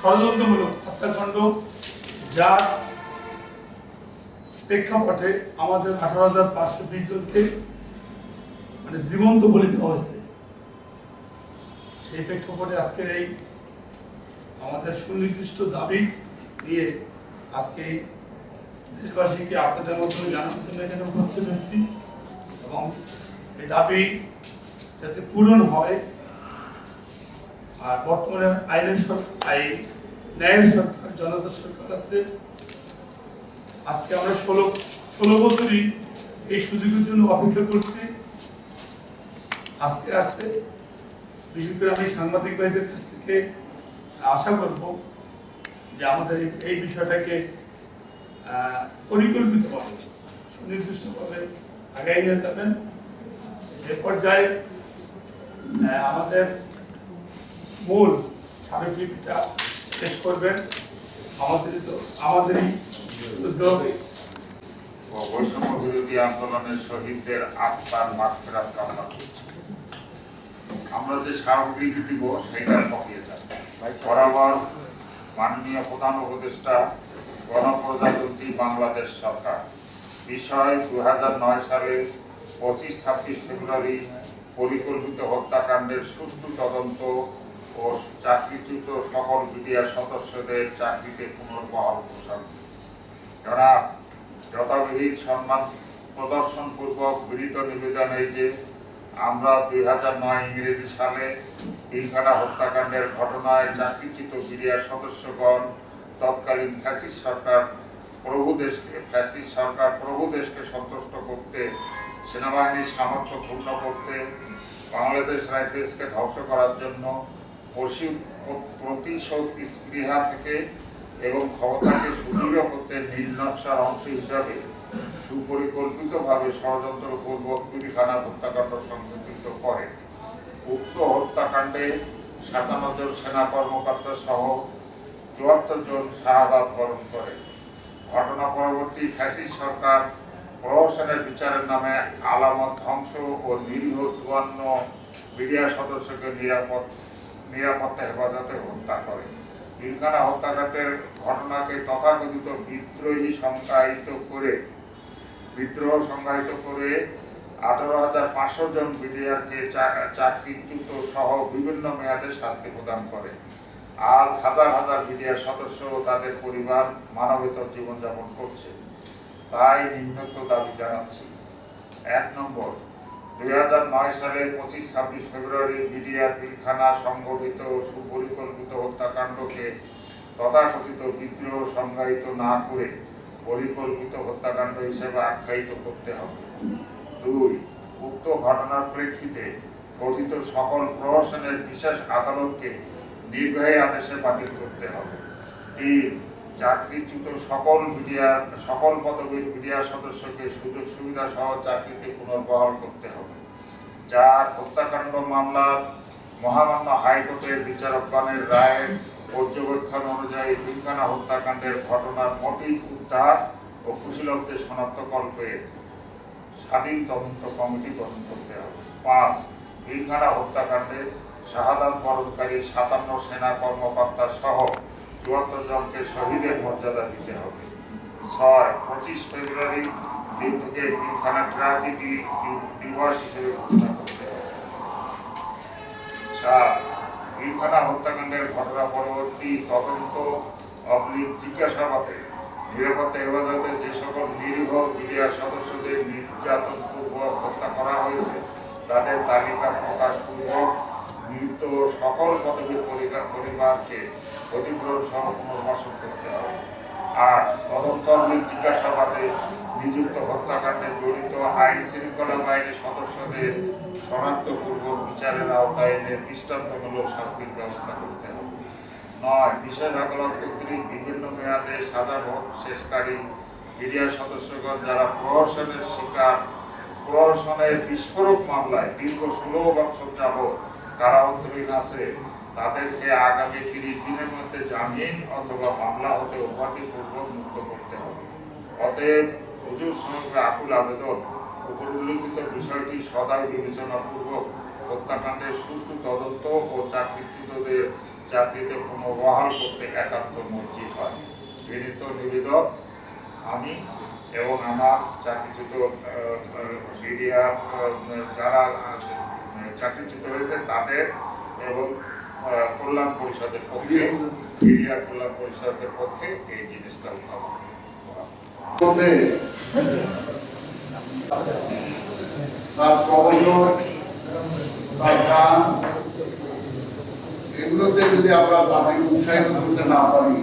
ষড়যন্ত্রমূলক হত্যাকাণ্ড, যার প্রেক্ষাপটে আমাদের আঠারো হাজার পাঁচশো বিশ জনকে মানে জীবন্ত বলে দেওয়া হয়েছে। সেই প্রেক্ষাপটে আজকের এই আমাদের সুনির্দিষ্ট দাবি নিয়ে আজকে দেশবাসীকে আপনাদের মাধ্যমে জানানোর জন্য এখানে উপস্থিত হয়েছি এবং এই দাবি যাতে পূরণ হয় আর বর্তমানে আইনের সরকার ন্যায়ের সরকার জনতা সরকার আছে। আজকে আমরা ষোলো ষোলো বছরই এই সুযোগের জন্য অপেক্ষা করছি। আজকে আসছে। বিশেষ করে আমি সাংবাদিক ভাইদের কাছ থেকে আশা করব যে আমাদের এই- বিষয়টাকে পরিকল্পিতভাবে, সুনির্দিষ্টভাবে আগাই নিয়ে যাবেন। এ পর্যায়ে আমাদের মূল স্মারকলিপিটা শেষ করবেন। আমাদেরই তো আমাদেরই উদ্যোগ আন্দোলনের শহীদদের আত্মার মাগফিরাত কামনা করছি। আমরা যে স্মারকলিপি দিব বরাবর মাননীয় প্রধান উপদেষ্টা, গণপ্রজাতন্ত্রী বাংলাদেশ সরকার। বিষয় দু হাজার নয় সালে পঁচিশ ছাব্বিশ ফেব্রুয়ারি পরিকল্পিত হত্যাকাণ্ডের সুষ্ঠু তদন্ত ও চাকরিচ্যুত সকল মিডিয়া সদস্যদের চাকরিতে পুনর্বহাল ঘোষণা। জনাব যথাবিহিত সম্মান প্রদর্শন পূর্বক বিনীত নিবেদন এই যে, আমরা দুই হাজার নয় ইংরেজি সালে পিলখানা হত্যাকাণ্ডের ঘটনায় চাকরিচ্যুত মিডিয়া সদস্যগণ, তৎকালীন ফ্যাসিস সরকার প্রভু দেশকে ফ্যাসিস সরকার প্রভু দেশকে সন্তুষ্ট করতে, সেনাবাহিনীর সামর্থ্য পূর্ণ করতে, বাংলাদেশ রাইফেলসকে ধ্বংস করার জন্য প- প্রতিশোধ থেকে এবং ক্ষমতাকে সুদৃঢ় করতে নীল নকশার অংশ হিসাবে সুপরিকল্পিতভাবে ষড়যন্ত্রপূর্বক পিলখানা হত্যাকাণ্ড সংঘটিত করে। উক্ত হত্যাকাণ্ডে সাতান্ন জন সেনা কর্মকর্তা সহ চুয়াত্তর জন শাহাদাত বরণ করে। ঘটনা পরবর্তী ফ্যাসিস্ট সরকার প্রহসনের বিচারের নামে আলামত ধ্বংস ও নিরীহ চুয়ান্ন মিডিয়া সদস্যকে নিরাপদ নিরাপত্তা, হেফাজতে হত্যা করে। পিলখানা হত্যাকাণ্ডের ঘটনাকে তথাকথিত বিদ্রোহী সংজ্ঞায়িত করে বিদ্রোহ সংজ্ঞায়িত করে আঠারো হাজার পাঁচশো জন বিডিআরকে চাকরিচ্যুত সহ বিভিন্ন মেয়াদে শাস্তি প্রদান করে। আজ হাজার হাজার বিডিআর সদস্য ও তাদের পরিবার মানবেতর জীবনযাপন করছে। তাই নিম্নত দাবি জানাচ্ছি। এক নম্বর দুই হাজার নয় সালে পঁচিশ ছাব্বিশ ফেব্রুয়ারি বিডিআর পিলখানা সংগঠিত সুপরিকল্পিত হত্যাকাণ্ডকে তথাকথিত বিদ্রোহ সংজ্ঞায়িত না করে পরিকল্পিত হত্যাকাণ্ড হিসেবে আখ্যায়িত করতে হবে। দুই, উক্ত ঘটনার প্রেক্ষিতে গঠিত সকল প্রহসনের বিশেষ আদালতকে নির্বাহী আদেশে বাতিল করতে হবে। তিন চাকরিচ্যুত সকল মিডিয়া, সকল পদবীর মিডিয়া সদস্যকে সুযোগ সুবিধা সহ চাকরিতে পুনর্বহাল করতে হবে। চার, হত্যাকাণ্ড মামলার মহামান্য হাইকোর্টের বিচারকগণের রায়ের পর্যবেক্ষণ অনুযায়ী পিলখানা হত্যাকাণ্ডের ঘটনার মোটিভ উদ্ধার ও কুশীলকদের শনাক্তকল্পে স্বাধীন তদন্ত কমিটি গঠন করতে হবে। পাঁচ পিলখানা হত্যাকাণ্ডে শাহাদাত বরণকারী সাতান্ন সেনা কর্মকর্তা সহ চুয়াত্তর জনকে শহীদের মর্যাদা দিতে হবে। ছয়, পঁচিশ ফেব্রুয়ারি দিনটিকে পিলখানা ট্র্যাজেডি দিবস হিসেবে ঘোষণা করতে হবে। সাত পিলখানা হত্যাকাণ্ডের ঘটনা পরবর্তী তদন্ত অবলিক জিজ্ঞাসাবাদে নিরাপত্তা হেফাজতে যে সকল নিরীহ মিডিয়ার সদস্যদের নির্যাতন পূর্বক হত্যা করা হয়েছে, তাদের তালিকা প্রকাশ পূর্বক মৃত সকল পদবীর পরিবার পরিবারকে ক্ষতিপূরণ সহ পুনর্বাসন করতে হবে। আর তদন্ত জিজ্ঞাসাবাদে নিযুক্ত হত্যাকাণ্ডে জড়িত আইন শৃঙ্খলা বাহিনীর সদস্যদের শনাক্তপূর্বক বিচারের আওতায় এনে দৃষ্টান্তমূলক শাস্তির ব্যবস্থা করতে হবে। নয়, বিশেষ আদালত কর্তৃক বিভিন্ন মেয়াদে সাজা শেষকারী মিডিয়া সদস্যগণ যারা প্রহসনের শিকার, প্রহসনের বিস্ফোরক মামলায় দীর্ঘ ষোলো বছর যাবৎ কারা অন্তরীণ আছে তাদেরকে আগামী তিরিশ দিনের মধ্যে জামিন অথবা মামলা হতে উপাধিপূর্বক মুক্ত করতে হবে। অতএব হুজুর সঙ্গে আকুল আবেদন উপর উল্লিখিত বিষয়টি সদাই বিবেচনাপূর্বক হত্যাকাণ্ডের সুষ্ঠু তদন্ত ও চাকরিচ্যুতদের চাকরিতে পুনর্বহাল করতে একান্ত মসজিদ হয়। বিনীত নিবেদক, আমি এবং আমার চাকরিচ্যুত মিডিয়া যারা চাকরিচ্যুত হয়েছে তাদের এবং কল্যাণ পরিষদের পক্ষে মিডিয়া কল্যাণ পরিষদের পক্ষে এই জিনিসটা উত্থাপন তার এগুলোতে যদি আমরা তাদেরকে উৎসাহিত করতে না পারি,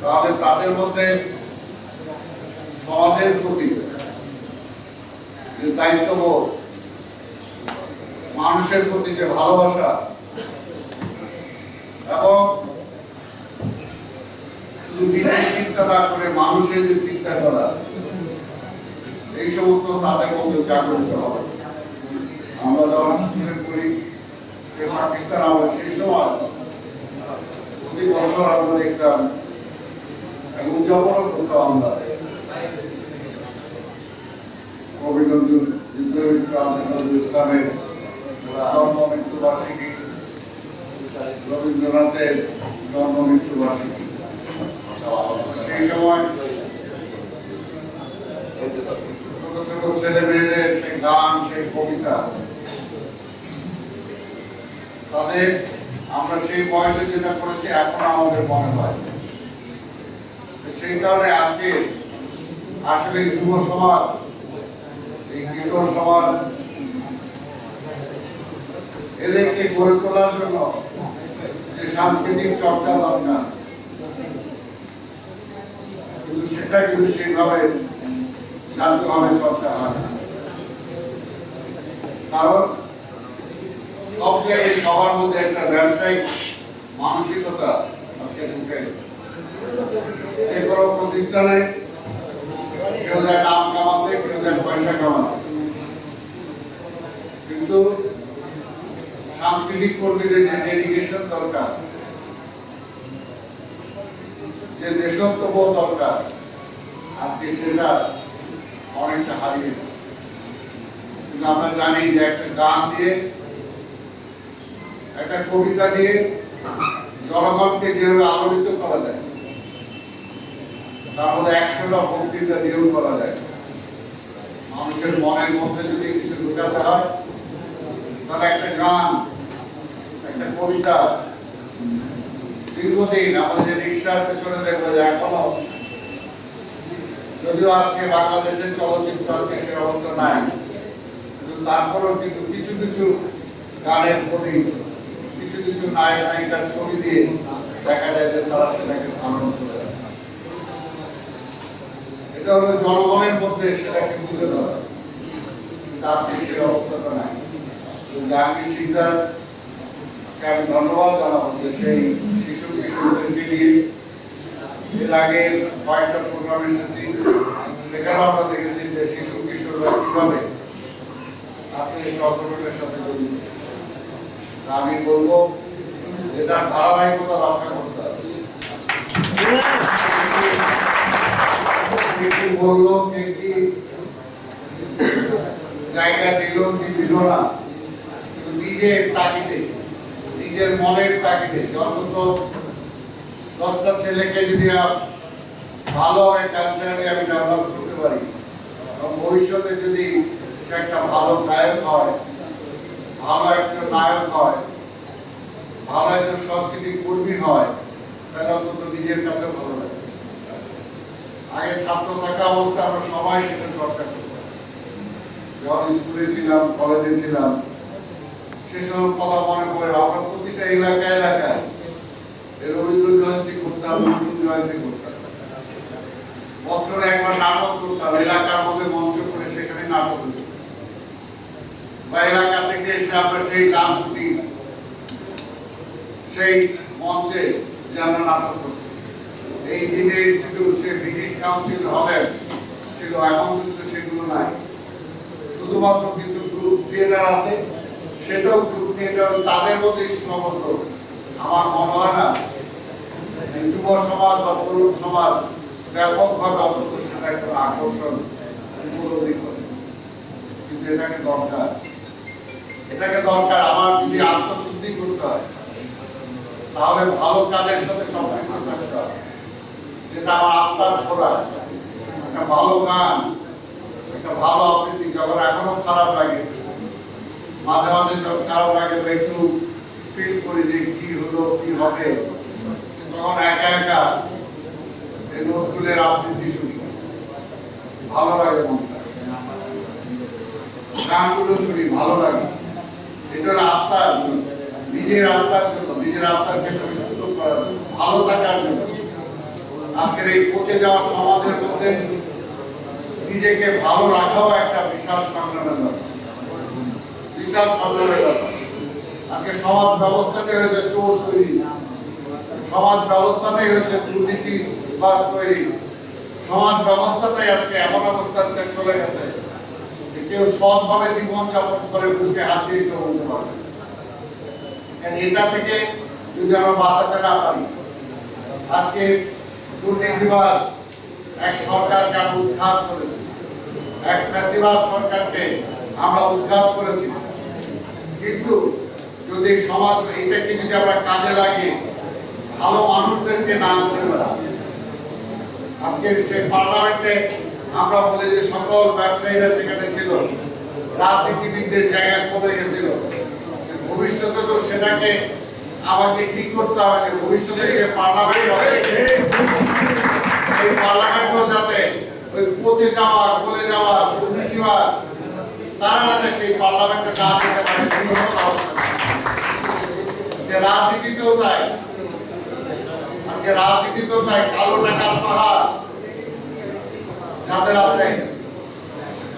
তাহলে তাদের মধ্যে সমাজের প্রতি দায়িত্ববোধ মানুষের প্রতি যে ভালোবাসা, এবং শুধু চিন্তা না করে মানুষের যে চিন্তা করা, এই সমস্ত তাদের মধ্যে জাগ্রত হবে আমরা যখন যে পাকিস্তান আমরা সেই সময় প্রতি বছর আমরা দেখতাম উদযাপন করতাম আমরা। কবি ইসলামের জন্ম রবীন্দ্রনাথের জন্ম মৃত্যুবার্ষিকী আমরা সেই বয়সে যেটা করেছি, এখন আমাদের মনে হয়। সেই কারণে আজকে আসলে যুব সমাজ, এই কিশোর সমাজ এদেরকে গড়ে তোলার জন্য যে সাংস্কৃতিক চর্চা দরকার। কিন্তু সেটা কিন্তু সেইভাবে জাতীয়ভাবে চর্চা হয় না। কারণ সব জায়গায় সবার মধ্যে একটা ব্যবসায়িক মানসিকতা আজকে ঢুকে। যে কোনো প্রতিষ্ঠানে কেউ যায় নাম কামাতে, কেউ যায় পয়সা কামাতে কিন্তু সাংস্কৃতিক কর্মীদের যে ডেডিকেশন দরকার। যে দেশত্ববোধ দরকার, আজকে সেটা অনেকটা হারিয়ে কিন্তু আমরা জানি যে একটা গান দিয়ে, একটা কবিতা দিয়ে জনগণকে যেভাবে আলোড়িত করা যায়, তার মধ্যে একশোটা বক্তৃতা দিয়েও করা যায়। মানুষের মনের মধ্যে যদি কিছু ঢুকাতে হয়, তাহলে একটা গান কবিতা। দীর্ঘদিন আমাদের রিক্সার পেছনে দেখবে যে এখনও। যদিও আজকে বাংলাদেশের চলচ্চিত্র আজকে সে অবস্থা নাই। কিন্তু তারপরেও কিন্তু কিছু কিছু গানের প্রতি, কিছু কিছু নায়ক, নায়িকার ছবি দিয়ে দেখা যায় যে তারা সেটাকে ধারণ করে। এটা হলো জনগণের মধ্যে সেটাকে তুলে ধরা। কিন্তু আজকে সেই অবস্থাটা নাই। জাহাঙ্গীর সিকদার আমি ধন্যবাদ জানাব যে সেই শিশু কিশোরদেরকে নিয়ে এর কয়েকটা প্রোগ্রাম এসেছি। সেখানে আমরা দেখেছি যে শিশু কিশোররা কীভাবে সাথে জড়িত। আমি বলব যে তার ধারাবাহিকতা রক্ষা করতে হবে। বলল, কে জায়গা দিল, কি দিল না? নিজের তাগিদে নিজের মনের তাগিদে অন্তত দশটা ছেলেকে যদি ভালো কালচারে আমি ডেভেলপ করতে পারি। ভবিষ্যতে যদি সে একটা ভালো গায়ক হয়, ভালো একটা নায়ক হয়, ভালো একটা সংস্কৃতি কর্মী হয়, তাহলে অন্তত নিজের কাছে ভালো লাগে। আগে ছাত্র থাকা অবস্থা আমরা সবাই সেটা চর্চা করতাম। যখন স্কুলে ছিলাম কলেজে ছিলাম সেসব কথা এলাকা এলাকায়। রবীন্দ্র জয়ন্তী জয়ন্তী বছরে একবার নাটক এলাকার মধ্যে মঞ্চ করে সেখানে নাটক এলাকা থেকে এসে আমরা সেই সেই মঞ্চে যে আমরা নাটক করতাম এই দিনে ইনস্টিটিউট সে ব্রিটিশ কাউন্সিল হলেন, ছিল, এখন কিন্তু সেগুলো নাই। শুধুমাত্র কিছু গ্রুপ থিয়েটার আছে, সেটাও গ্রুপ থিয়েটার তাদের মধ্যে সীমাবদ্ধ। আমার মনে হয় না যুব সমাজ বা তরুণ সমাজ ব্যাপকভাবে অন্তত সেটা একটা আকর্ষণ উপলব্ধি করে। কিন্তু এটাকে দরকার। এটাকে দরকার আমার যদি আত্মশুদ্ধি করতে হয়, তাহলে ভালো কাজের সাথে সম্পৃক্ত থাকতে হবে। যেটা আমার আত্মার খোরাক একটা ভালো গান, একটা ভালো আবৃত্তি, যখন এখনও খারাপ লাগে মাঝে মাঝে খারাপ লাগে একটু ফিল করি যে কি হলো কি হবে। তখন একা একা এই নজরুলের আবৃত্তি শুনি। ভালো লাগে গানগুলো শুনি ভালো লাগে। এটা হলো আত্মার নিজের আত্মার জন্য নিজের আত্মাকে পরিশুদ্ধ করার জন্য, ভালো থাকার জন্য। আজকের এই পচে যাওয়া সমাজের মধ্যে নিজেকে ভালো রাখাও একটা বিশাল সংগ্রামের ব্যাপার। বিশাল সংগ্রামের ব্যাপার আজকে সমাজ ব্যবস্থাটাই হয়েছে চোর তৈরি। সমাজ ব্যবস্থাটাই হয়েছে দুর্নীতি, বাস তৈরি। সমাজ ব্যবস্থাটাই আজকে এমন অবস্থাতে চলে গেছে যে কেউ সৎভাবে জীবনযাপন করে বুকে হাত দিয়ে কেউ। কারণ এটা থেকে যদি আমরা বাঁচাতে না পারি, আজকে দুর্নীতিবাজ এক সরকারকে আমরা করেছি। এক ফ্যাসিবাদ সরকারকে আমরা উৎখাত করেছি। কিন্তু যদি সমাজ এটাকে যদি আমরা কাজে লাগিয়ে ভালো মানুষদেরকে না আনতে পারি আজকে সেই পার্লামেন্টে আমরা বলি যে সকল ব্যবসায়ীরা সেখানে ছিল, রাজনীতিবিদদের জায়গা কমে গেছিল। ভবিষ্যতে তো সেটাকে আমাকে ঠিক করতে হবে যে ভবিষ্যতে যে পার্লামেন্ট হবে, এই পার্লামেন্টও যাতে ওই পচে যাওয়া, গলে যাওয়া, দুর্নীতিবাজ তারা যাতে সেই পার্লামেন্টে না দিতে পারে করা। যে রাজনীতিতেও তাই। আজকে রাজনীতিতেও তাই, কালো টাকার পাহাড় যাদের আছে,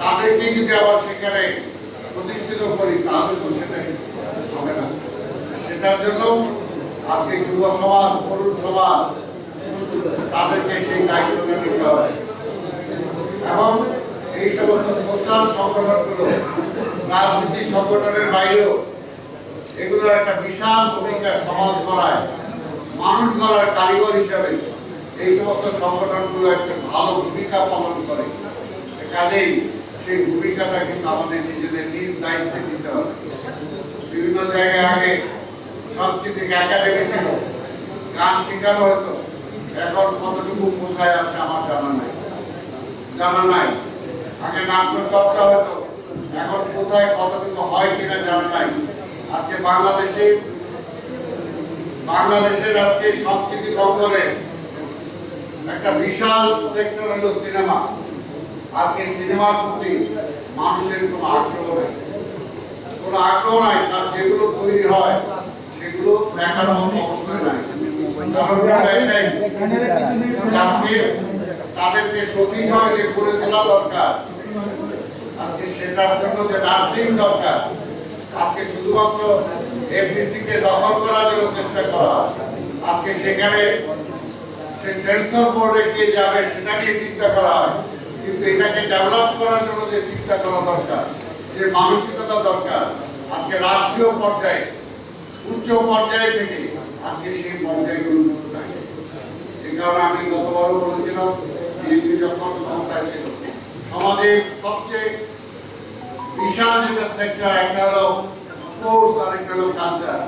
তাদেরকে যদি আবার সেখানে প্রতিষ্ঠিত করি, তাহলে তো সেটাই হবে না। সেটার জন্য আজকে যুব সমাজ, তরুণ সমাজ, তাদেরকে সেই দায়িত্বটা নিতে হবে। এবং এই সমস্ত সোশ্যাল সংগঠনগুলো, রাজনীতি সংগঠনের বাইরেও এগুলো একটা বিশাল ভূমিকা সমাজ গড়ায়, মানুষ গড়ার কারিগর হিসাবে এই সমস্ত সংগঠনগুলো একটা ভালো ভূমিকা পালন করে। কাজেই সেই ভূমিকাটা কিন্তু আমাদের নিজেদের নিজ দায়িত্বে নিতে হবে। বিভিন্ন জায়গায় আগে সাংস্কৃতিক একাডেমি ছিল, গান শেখানো হতো। এখন কতটুকু কোথায় আছে আমার জানা নাই। জানা নাই। আগে নাট্য চর্চা হতো এখন কোথায় কতটুকু হয় কিনা জানা নাই। আজকে বাংলাদেশে, বাংলাদেশের আজকে সংস্কৃতি অঙ্গনে একটা বিশাল সেক্টর হলো সিনেমা। আজকে সিনেমার প্রতি মানুষের কোনো আগ্রহ নেই। কোনো আগ্রহ নাই তার যেগুলো তৈরি হয়, সেগুলো দেখার মতো অবস্থায় নাই। তাদেরকে সঠিকভাবে করে তোলা দরকার আজকে সেটার জন্য যে নার্সিং দরকার, আজকে শুধুমাত্র এফডিসি কে দখল করার জন্য চেষ্টা করা আজকে সেখানে সে সেন্সর বোর্ডে কে যাবে, সেটা নিয়ে চিন্তা করা হয়। কিন্তু এটাকে ডেভেলপ করার জন্য যে চিন্তা করা দরকার, যে মানসিকতা দরকার, আজকে রাষ্ট্রীয় পর্যায়ে, উচ্চ পর্যায়ে থেকে আজকে সেই পর্যায়গুলো নাই এই কারণে আমি গতবারও বলেছিলাম, বিএনপি যখন ক্ষমতায় ছিল সমাজের সবচেয়ে বিশাল যেটা সেক্টর একটা হলো স্পোর্টস আর একটা হলো কালচার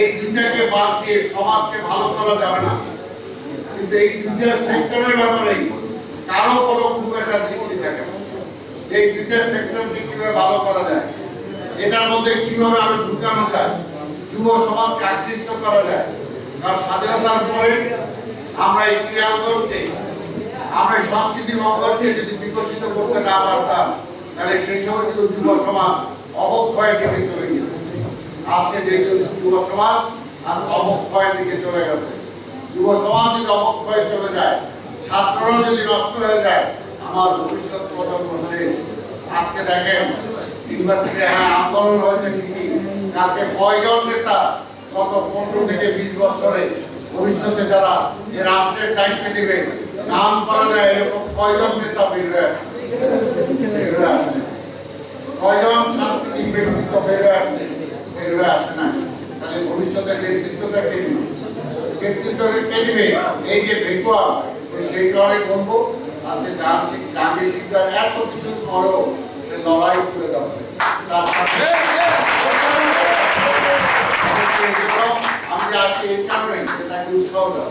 এই দুইটাকে বাদ দিয়ে সমাজকে ভালো করা যাবে না কিন্তু এই দুইটা সেক্টরের ব্যাপারে কারও কোনো খুব একটা দৃষ্টি থাকে। এই দুইটা সেক্টরকে কীভাবে ভালো করা যায়, এটার মধ্যে কীভাবে আরও ঢুকানো যায়, যুব সমাজকে আকৃষ্ট করা যায় কারণ স্বাধীনতার পরে আমরা এই ক্রিয়াঙ্গনকে আমরা সংস্কৃতি অঙ্গনকে যদি বিকশিত করতে না পারতাম, তাহলে সেই সময় কিন্তু যুব সমাজ অবক্ষয়ের দিকে চলে গেছে। আজকে যে যুব সমাজ আজ অবক্ষয়ের দিকে চলে গেছে। যুব সমাজ যদি অবক্ষয়ে চলে যায়, ছাত্ররা যদি নষ্ট হয়ে যায়, আমার ভবিষ্যৎ প্রজন্ম শেষ। আজকে দেখেন ইউনিভার্সিটি হ্যাঁ আন্দোলন হয়েছে ঠিকই, আজকে কয়জন নেতা গত পনেরো থেকে বিশ বছরে ভবিষ্যতে যারা যে রাষ্ট্রের দায়িত্ব নেবে নাম করা যায় এরকম কয়জন নেতা বের হয়ে আসছে। কয়জন সাংস্কৃতিক ব্যক্তিত্ব বের হয়ে আসছে বের হয়ে আসে না তাহলে ভবিষ্যতের নেতৃত্বটা কে দিবে? নেতৃত্বটা কে দিবে? এই যে ভেকুয়াল সেই কারণে বলব আজকে সিং জাহাঙ্গীর সিকদার এত কিছু পরেও সে লড়াই করে যাচ্ছে। তার সাথে আমি আসি এই কারণে তাকে উৎসাহ দেওয়া।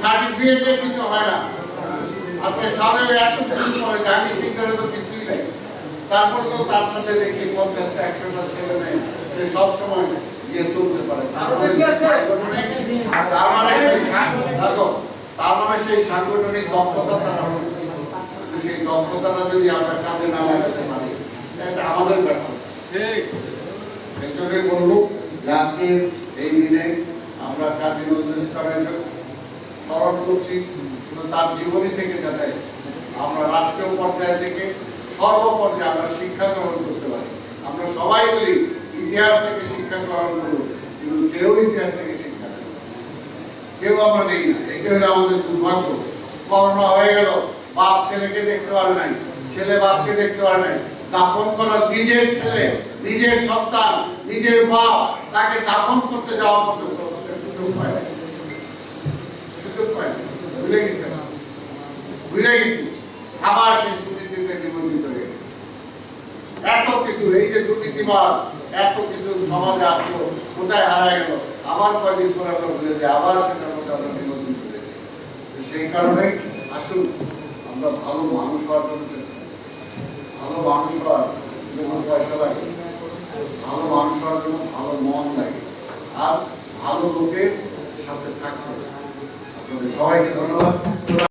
সার্টিফিকেট তো তারপরে তো তার সাথে দেখি পঞ্চাশটা একশোটা ছেলে নেই। সবসময় গিয়ে চলতে পারে। তার মানে মানে সেই দেখো, তার মানে সেই সাংগঠনিক দক্ষতা তার সেই দক্ষতাটা যদি আমরা কাজে না লাগাতে পারি এটা আমাদের ব্যাপার। ঠিক। এই জন্যই বলব আজকের এই দিনে আমরা কাজী নজরুল ইসলামের জন্য স্মরণ করছি কিন্তু তার জীবনী থেকে যাতে আমরা রাষ্ট্রীয় পর্যায় থেকে সর্বপর্যায়ে আমরা শিক্ষা গ্রহণ করতে পারি। আমরা সবাই বলি ইতিহাস থেকে শিক্ষা গ্রহণ করব কিন্তু কেউ ইতিহাস থেকে। কেউ আমরা নেই না। এটা হলো আমাদের দুর্ভাগ্য। করোনা হয়ে গেল, বাপ ছেলেকে দেখতে পারে নাই, ছেলে বাপকে দেখতে পারে নাই। দাফন করার নিজের ছেলে, নিজের সন্তান, নিজের বাপ, তাকে দাফন করতে যাওয়া পর্যন্ত সুযোগ পায় না সুযোগ পায় না ভুলে গেছে ভুলে গেছি। আবার সেই দুর্নীতিতে নিমন্ত্রিত হয়ে গেছে। এত কিছু, এই যে দুর্নীতিবাদ, এত কিছু সমাজে আসলো, কোথায় হারায় গেল? আবার কয়েকদিন পরে আমরা ভুলে যাই আবার সেটার মধ্যে আমরা নিমন্ত্রিত করে। সেই কারণে আসুন, আমরা ভালো মানুষ হওয়ার জন্য চেষ্টা করি। ভালো মানুষ হওয়ার জন্য পয়সা লাগে ভালো মানুষ হওয়ার জন্য ভালো মন লাগে আর ভালো লোকের সাথে থাকতে হবে আপনাদের সবাইকে ধন্যবাদ